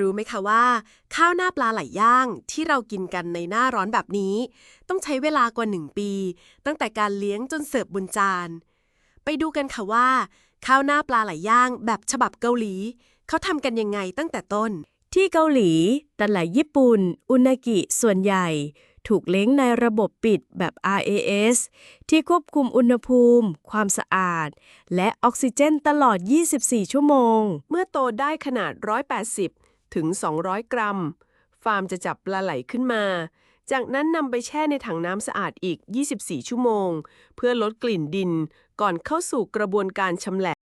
รู้ไหมคะว่า ข้าวหน้าปลาไหลย่างที่เรากินกันในหน้าร้อนแบบนี้ ต้องใช้เวลากว่าหนึ่งปี ตั้งแต่การเลี้ยงจนเสิร์ฟบนจาน ไปดูกันค่ะว่า ข้าวหน้าปลาไหลย่างแบบฉบับเกาหลี เขาทำกันยังไงตั้งแต่ต้น ที่เกาหลีตลาดญี่ปุ่น อุนากิส่วนใหญ่ ถูกเล้งในระบบปิดแบบ RAS ที่ควบคุมอุณหภูมิ ความสะอาด และออกซิเจนตลอด 24 ชั่วโมง เมื่อโตได้ขนาด 180 ถึง 200 กรัม ฟาร์มจะจับปลาไหลขึ้นมา จากนั้นนำไปแช่ในถังน้ำสะอาดอีก 24 ชั่วโมง เพื่อลดกลิ่นดินก่อนเข้าสู่กระบวนการชำแหละ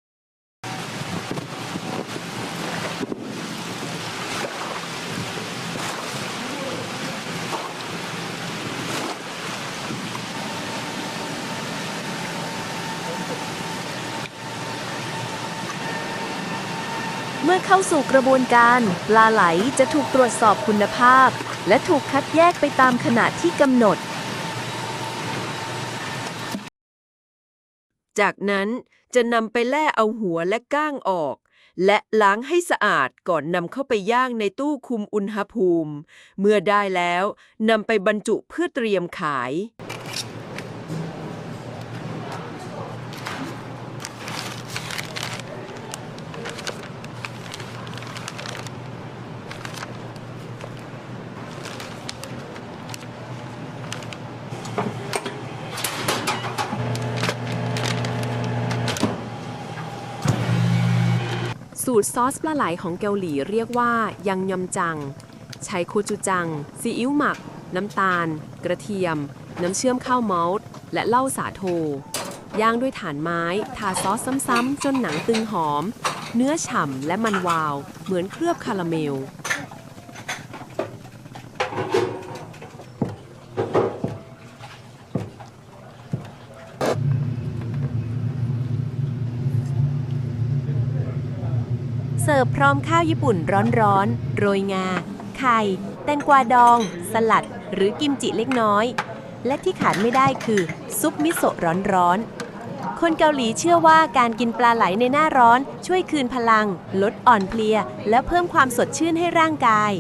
เมื่อเข้าสู่กระบวนการปลาไหลจะถูกตรวจสอบคุณภาพ และถูกคัดแยกไปตามขนาดที่กำหนด จากนั้นจะนำไปแล่เอาหัวและก้างออก และล้างให้สะอาดก่อนนำเข้าไปย่างในตู้คุมอุณหภูมิ เมื่อได้แล้วนำไปบรรจุเพื่อเตรียมขาย สูตรซอสปลาไหลของเกาหลีเรียกว่ายังยำจัง ใช้โคจูจัง ซีอิ๊วหมัก น้ำตาล กระเทียม น้ำเชื่อมข้าวเมาส์และเหล้าสาโท ย่างด้วยถ่านไม้ ทาซอสซ้ำๆจนหนังตึงหอม เนื้อฉ่ำและมันวาว เหมือนเคลือบคาราเมล เสิร์ฟพร้อมข้าวญี่ปุ่นร้อนๆ โรยงา ไข่ แตงกวาดอง สลัด หรือกิมจิเล็กน้อย และที่ขาดไม่ได้คือ ซุปมิโซะร้อนๆ คนเกาหลีเชื่อว่าการกินปลาไหลในหน้าร้อนช่วยคืนพลัง ลดอ่อนเพลีย และเพิ่มความสดชื่นให้ร่างกาย